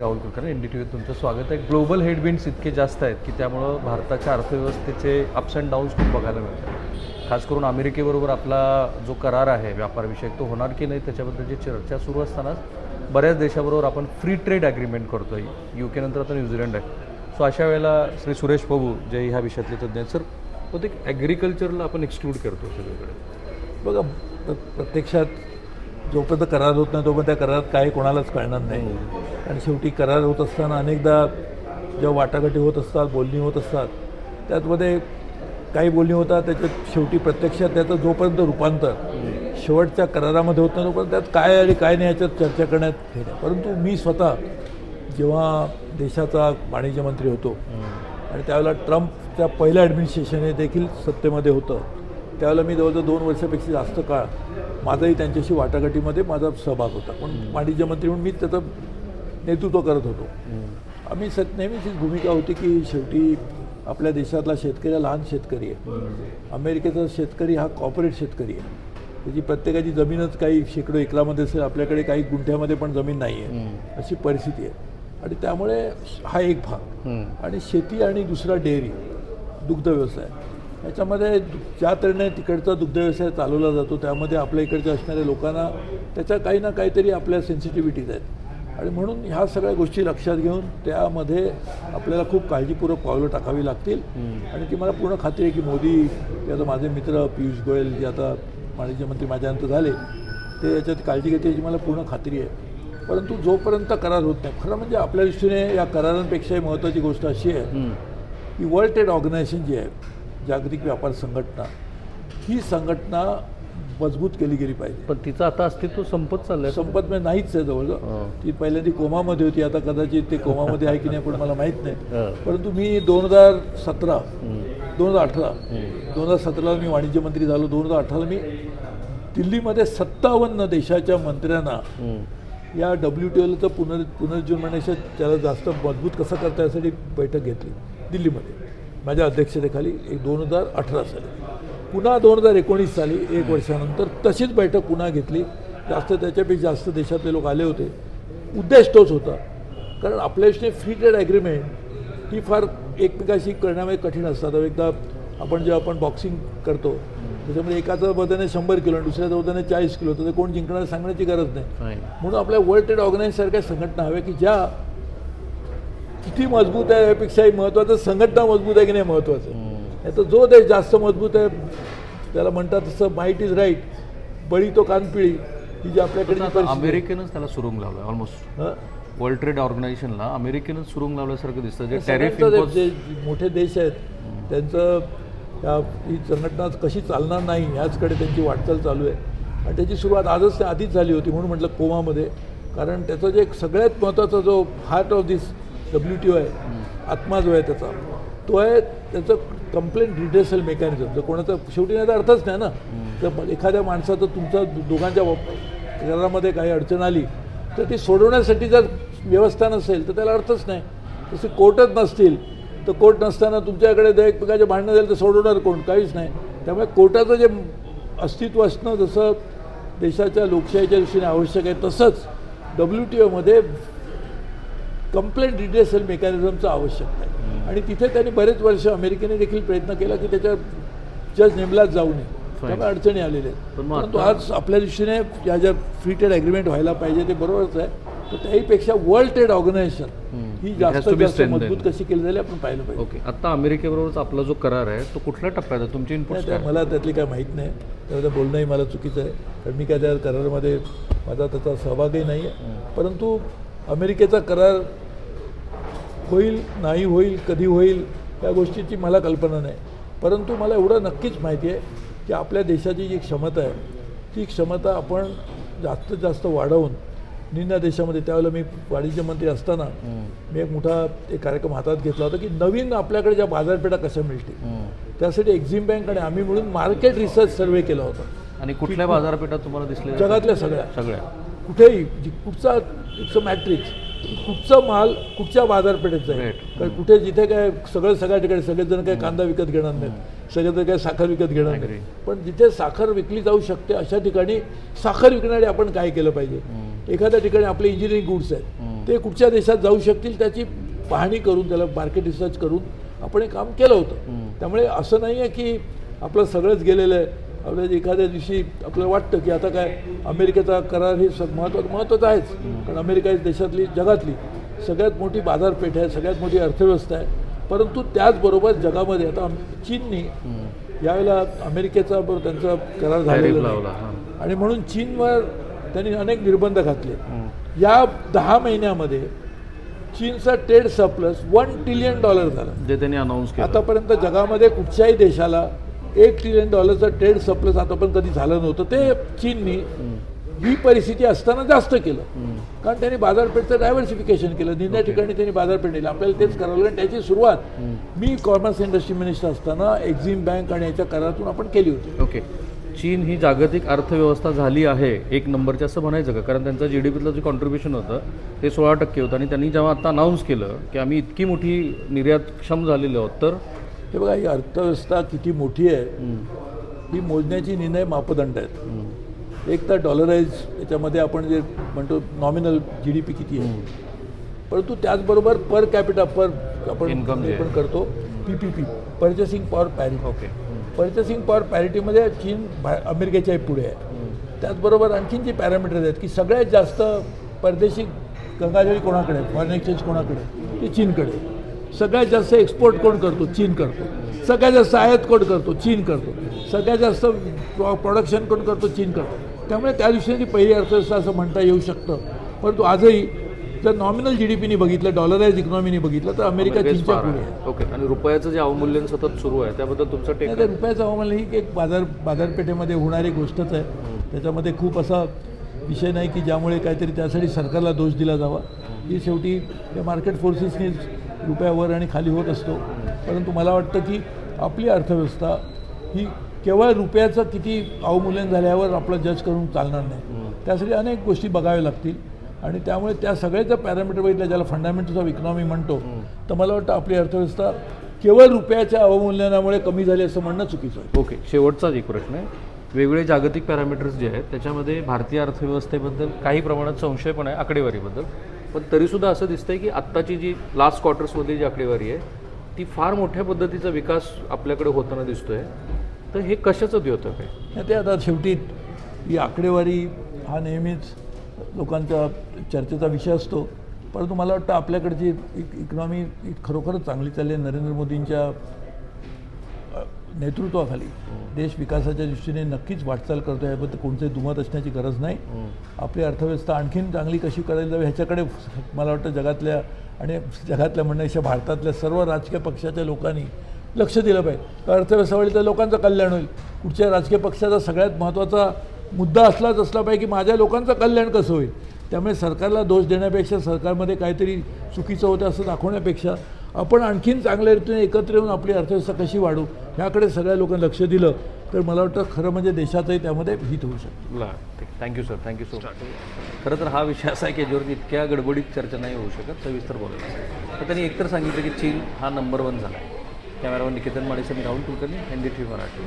Rahul Kulkarni N D T व्हीत तुमचं स्वागत आहे. ग्लोबल हेडविंड्स इतके जास्त आहेत की त्यामुळं भारताच्या अर्थव्यवस्थेचे अप्स अँड डाऊन्स खूप बघायला मिळतात. खास करून अमेरिकेबरोबर आपला जो करार आहे व्यापारविषयक तो होणार की नाही त्याच्याबद्दलची चर्चा सुरू असतानाच बऱ्याच देशाबरोबर आपण फ्री ट्रेड ॲग्रीमेंट करतो आहे यू केनंतर आता न्यूझीलंड आहे. सो अशा वेळेला श्री सुरेश प्रभू जे ह्या विषयातले तज्ज्ञ सर बहुतेक ॲग्रिकल्चरला आपण एक्सक्लूड करतो सगळीकडे. बघा प्र प्रत्यक्षात जोपर्यंत करार होत नाही तोपर्यंत त्या करारात काय कोणालाच कळणार नाही. आणि शेवटी करार होत असताना अनेकदा जेव्हा वाटाघाटी होत असतात बोलणी होत असतात त्यातमध्ये काही बोलणी होतात त्याच्यात शेवटी प्रत्यक्षात त्याचं जोपर्यंत रूपांतर शेवटच्या करारामध्ये होत नाही तोपर्यंत त्यात काय आणि काय नाही याच्यात चर्चा करण्यात नाही. परंतु मी स्वतः जेव्हा देशाचा वाणिज्य मंत्री होतो आणि त्यावेळेला ट्रम्पच्या पहिल्या ॲडमिनिस्ट्रेशन हे देखील सत्तेमध्ये होतं त्यावेळेला मी जवळजवळ दोन वर्षापेक्षा जास्त काळ माझाही त्यांच्याशी वाटाघाटीमध्ये माझा सहभाग होता. पण वाणिज्य मंत्री म्हणून मी त्याचं नेतृत्व करत होतो. आम्ही सत नेहमीच ही भूमिका होती की शेवटी आपल्या देशातला शेतकरी हा लहान शेतकरी आहे. अमेरिकेचा शेतकरी हा कॉपरेट शेतकरी आहे. त्याची प्रत्येकाची जमीनच काही शेकडो एकरामध्ये असेल आपल्याकडे काही गुंठ्यामध्ये पण जमीन नाही आहे अशी परिस्थिती आहे. आणि त्यामुळे हा एक भाग. आणि शेती आणि दुसरा डेअरी दुग्ध व्यवसाय. याच्यामध्ये ज्या तऱ्हेने तिकडचा दुग्ध व्यवसाय चालवला जातो त्यामध्ये आपल्या इकडच्या असणाऱ्या लोकांना त्याच्या काही ना काहीतरी आपल्या सेन्सिटिव्हिटीज आहेत. आणि म्हणून ह्या सगळ्या गोष्टी लक्षात घेऊन त्यामध्ये आपल्याला खूप काळजीपूर्वक पावलं टाकावी लागतील. आणि ती मला पूर्ण खात्री आहे की मोदी ते आता माझे मित्र पियुष गोयल जे आता वाणिज्य मंत्री माझ्यानंतर झाले ते याच्यात काळजी घेते याची मला पूर्ण खात्री आहे. परंतु जोपर्यंत करार होत नाही खरं म्हणजे आपल्या दृष्टीने या करारांपेक्षाही महत्त्वाची गोष्ट अशी आहे की वर्ल्ड ट्रेड ऑर्गनायझेशन जी आहे जागतिक व्यापार संघटना ही संघटना मजबूत केली गेली पाहिजे. पण तिचं आता अस्तित्व संपत चाललंय. संपत म्हणजे नाहीच आहे जवळजवळ. ती पहिल्यांदा कोमामध्ये होती आता कदाचित ते कोमामध्ये आहे की नाही पण मला माहीत नाही. परंतु मी दोन हजार सतरा दोन हजार अठरा दोन हजार सतराला मी वाणिज्य मंत्री झालो दोन हजार अठराला मी दिल्लीमध्ये सत्तावन्न देशाच्या मंत्र्यांना या डब्ल्यू टी ओचं पुनर् पुनर्जीवन म्हणण्याच्या त्याला जास्त मजबूत कसं करता यासाठी बैठक घेतली दिल्लीमध्ये. माझ्या अध्यक्षतेखाली एक दोन हजार अठरा साली. पुन्हा दोन हजार एकोणीस साली एक वर्षानंतर तशीच बैठक पुन्हा घेतली. जास्त त्याच्यापेक्षा जास्त देशातले लोक आले होते. उद्देश तोच होता. कारण आपल्या दृष्टीने फ्री ट्रेड ॲग्रीमेंट ही फार एकमेकाशी करण्यामध्ये कठीण असतात. एकदा आपण जेव्हा आपण बॉक्सिंग करतो त्याच्यामध्ये एकाचं वजन आहे शंभर किलो आणि दुसऱ्याचं वजन आहे चाळीस किलो तर ते कोण जिंकणार सांगण्याची गरज नाही. म्हणून आपल्या वर्ल्ड ट्रेड ऑर्गनायझेशनसारख्या संघटना हव्या की ज्या किती मजबूत आहे यापेक्षाही महत्त्वाचं संघटना मजबूत आहे की नाही महत्त्वाचं नाही तर जो देश जास्त मजबूत आहे त्याला म्हणतात तसं माईट इज राईट बळी तो कानपिळी ही जी आपल्याकडे अमेरिकेनंच त्याला सुरुंग लावलं ऑलमोस्ट? वर्ल्ड ट्रेड ऑर्गनायझेशनला अमेरिकेनंच सुरुंग लावल्यासारखं दिसतं जे टॅरिफ जे- मोठे देश आहेत त्यांचं या ही संघटना कशी चालणार नाही ह्याचकडे त्यांची वाटचाल चालू आहे. आणि त्याची सुरुवात आजच त्या आधीच झाली होती म्हणून म्हटलं कोमामध्ये. कारण त्याचा जे एक सगळ्यात महत्त्वाचा जो heart of this W T O आहे आत्मा जो आहे त्याचा. तो आहे त्याचं कंप्लेंट रिड्रेसल मेकॅनिझम जर कोणाचा शेवटी नाही तर अर्थच नाही ना. तर एखाद्या माणसाचं तुमचा दोघांच्या घरामध्ये काही अडचण आली तर ती सोडवण्यासाठी जर व्यवस्था नसेल तर त्याला अर्थच नाही. तसे कोर्टच नसतील तर कोर्ट नसताना तुमच्याकडे जर एकमेकाचे भांडणं झालं तर सोडवणार कोण? काहीच नाही. त्यामुळे कोर्टाचं जे अस्तित्व असणं जसं देशाच्या लोकशाहीच्या दृष्टीने आवश्यक आहे तसंच डब्ल्यू टी ओमध्ये कंप्लेंट रिड्रेसल मेकॅनिझमचं आवश्यक आहे. आणि तिथे त्यांनी बरेच वर्ष अमेरिकेने देखील प्रयत्न केला की त्याच्या जज नेमलाच जाऊ नये. त्यामुळे अडचणी आलेल्या आहेत. परंतु आज आपल्या दृष्टीने या ज्या फ्री ट्रेड ॲग्रीमेंट व्हायला पाहिजे ते बरोबरच आहे. तर त्याहीपेक्षा वर्ल्ड ट्रेड ऑर्गनायझेशन ही जास्त. मजबूत कशी केली जाईल आपण पाहिलं पाहिजे. ओके आता अमेरिकेबरोबरचा आपला जो करार आहे तो कुठल्या टप्प्यात आहे? तुमची इनपुट मला त्यातली काय माहीत नाही. त्याबद्दल बोलणंही मला चुकीचं आहे. कारण मी काय त्या करारामध्ये माझा त्याचा सहभागही नाही आहे परंतु अमेरिकेचा करार होईल नाही होईल कधी होईल या गोष्टीची मला कल्पना नाही. परंतु मला एवढं नक्कीच माहिती आहे की आपल्या देशाची जी क्षमता आहे ती क्षमता आपण जास्तीत जास्त वाढवून निम्न देशामध्ये त्यावेळेला मी वाणिज्य मंत्री असताना मी एक मोठा एक कार्यक्रम हातात घेतला होता की नवीन आपल्याकडे ज्या बाजारपेठा कशा मिळतील? त्यासाठी एक्झिम बँक आणि आम्ही मिळून मार्केट रिसर्च सर्वे केला होता. आणि कुठल्या बाजारपेठा तुम्हाला दिसले जगातल्या सगळ्या. सगळ्या. कुठेही जी कुठचा इट्स अ मॅट्रिक्स कुठचा माल कुठच्या बाजारपेठेत जाईल. कारण कुठे जिथे काय सगळं सगळ्या ठिकाणी सगळेजण काही कांदा विकत घेणार नाहीत. सगळेजण काही साखर विकत घेणार. नाहीत. पण जिथे साखर विकली जाऊ शकते अशा ठिकाणी साखर विकणारे आपण काय केलं पाहिजे? एखाद्या ठिकाणी आपले इंजिनिअरिंग गुड्स आहेत. ते कुठच्या देशात जाऊ शकतील त्याची पाहणी करून त्याला मार्केट रिसर्च करून आपण हे काम केलं होतं. त्यामुळे असं नाही आहे की आपलं सगळंच गेलेलं आहे. आपल्याला एखाद्या दिवशी आपल्याला वाटतं की आता काय अमेरिकेचा करार हे स महत्त्व महत्त्वाचं आहेच. कारण अमेरिका ही देशातली जगातली सगळ्यात मोठी बाजारपेठ आहे सगळ्यात मोठी अर्थव्यवस्था आहे. परंतु त्याचबरोबर जगामध्ये आता चीननी यावेळेला अमेरिकेचा बरोबर त्यांचा करार झालेला. आणि म्हणून चीनवर त्यांनी अनेक निर्बंध घातले. या दहा महिन्यामध्ये चीनचा trade surplus one trillion dollar झाला. जे त्यांनी अनाऊन्स केलं. आतापर्यंत जगामध्ये कुठच्याही देशाला एक ट्रिलियन डॉलरचं ट्रेड सरप्लस आतापर्यंत कधी झालं नव्हतं. ते चीननी ही परिस्थिती असताना जास्त केलं. कारण त्यांनी बाजारपेठचं डायव्हर्सिफिकेशन केलं. निम्या ठिकाणी त्यांनी बाजारपेठ दिली आपल्याला तेच करावं लागलं. आणि त्याची सुरुवात मी कॉमर्स इंडस्ट्री मिनिस्टर असताना एक्झिम बँक आणि याच्या करारातून आपण केली होती. ओके चीन ही जागतिक अर्थव्यवस्था झाली आहे एक नंबरची असं म्हणायचं का? कारण त्यांचं जी डी पीतलं जे कॉन्ट्रीब्युशन होतं ते सोळा टक्के होतं. आणि त्यांनी जेव्हा आता अनाऊन्स केलं की आम्ही इतकी मोठी निर्यातक्षम झालेलो आहोत तर हे बघा ही अर्थव्यवस्था किती मोठी आहे ही मोजण्याची निर्णय मापदंड आहेत. एक तर डॉलराईज याच्यामध्ये आपण जे म्हणतो नॉमिनल जी डी पी किती आहे. परंतु त्याचबरोबर पर कॅपिटा पर आपण आहे. पण करतो P P P purchasing power parity okay purchasing power पॅरिटीमध्ये चीन अमेरिकेच्याही पुढे आहे. त्याचबरोबर आणखीन जी पॅरामीटर्स आहेत की सगळ्यात जास्त परदेशी गंगाजळी कोणाकडे फॉरेन एक्सचेंज कोणाकडे? ते चीनकडे. सगळ्यात जास्त एक्सपोर्ट कोण करतो? चीन करतो. सगळ्यात जास्त आयात कोण करतो? चीन करतो. सगळ्यात जास्त प्रॉ प्रोडक्शन कोण करतो? चीन करतो. त्यामुळे त्या दिवशी ती पहिली अर्थव्यवस्था असं म्हणता येऊ शकतं. परंतु आजही जर नॉमिनल जी डी पीने बघितलं डॉलराईज इकॉनॉमीने बघितलं तर अमेरिका चीनच्या पुढे. ओके आणि रुपयाचं जे अवमूल्यन सतत सुरू आहे त्याबद्दल तुमचं टेक रुपयाचं हवामान ही एक बाजार बाजारपेठेमध्ये होणारी गोष्टच आहे. त्याच्यामध्ये खूप असा विषय नाही की ज्यामुळे काहीतरी त्यासाठी सरकारला दोष दिला जावा. ही शेवटी या मार्केट फोर्सेसनी रुपयावर आणि खाली होत असतो. परंतु मला वाटतं की आपली अर्थव्यवस्था ही केवळ रुपयाचं किती अवमूल्यन झाल्यावर आपलं जज करून चालणार नाही. त्यासाठी अनेक गोष्टी बघाव्या लागतील. आणि त्यामुळे त्या सगळ्याचं पॅरामीटर बघितलं ज्याला फंडामेंटल्स ऑफ इकॉनॉमी म्हणतो तर मला वाटतं आपली अर्थव्यवस्था केवळ रुपयाच्या अवमूल्यनामुळे कमी झाली असं म्हणणं चुकीचं आहे. ओके शेवटचाच एक प्रश्न आहे. वेगवेगळे जागतिक पॅरामीटर्स जे आहेत त्याच्यामध्ये भारतीय अर्थव्यवस्थेबद्दल काही प्रमाणात संशय पण आहे आकडेवारीबद्दल. पण तरीसुद्धा असं दिसतंय की आत्ताची जी लास्ट क्वार्टर्समधली जी आकडेवारी आहे ती फार मोठ्या पद्धतीचा विकास आपल्याकडे होताना दिसतोय. तर हे कशाचं होतं काय नाही, ते आता शेवटी ही आकडेवारी हा नेहमीच लोकांच्या चर्चेचा विषय असतो. परंतु मला वाटतं आपल्याकडची इक इकॉनॉमी खरोखरच चांगली चालली आहे नरेंद्र मोदींच्या नेतृत्वाखाली. देश विकासाच्या दृष्टीने नक्कीच वाटचाल करतो याबद्दल कोणतेही दुमत असण्याची गरज नाही. आपली अर्थव्यवस्था आणखीन चांगली कशी करायला जावी ह्याच्याकडे मला वाटतं जगातल्या आणि जगातल्या म्हणण्यापेक्षा भारतातल्या सर्व राजकीय पक्षाच्या लोकांनी लक्ष दिलं पाहिजे. तर अर्थव्यवस्था वाढली तर लोकांचं कल्याण होईल. कुठच्या राजकीय पक्षाचा सगळ्यात महत्त्वाचा मुद्दा असलाच असला पाहिजे की माझ्या लोकांचं कल्याण कसं होईल. त्यामुळे सरकारला दोष देण्यापेक्षा सरकारमध्ये काहीतरी चुकीचं होतं असं दाखवण्यापेक्षा आपण आणखीन चांगल्या रीतीने एकत्र येऊन आपली अर्थव्यवस्था कशी वाढू ह्याकडे सगळ्या लोकांनी लक्ष दिलं तर मला वाटतं खरं म्हणजे देशाचंही त्यामध्ये हित होऊ शकतं. Thank you sir thank you so much खरं तर हा विषय असा आहे की याच्यावरती इतक्या गडबडीत चर्चा नाही होऊ शकत सविस्तर बोलायला. तर त्यांनी एकतर सांगितलं की चीन हा नंबर वन झाला आहे. कॅमेरावर Niketan Madesar Rahul Kulkarni N D T Marathi.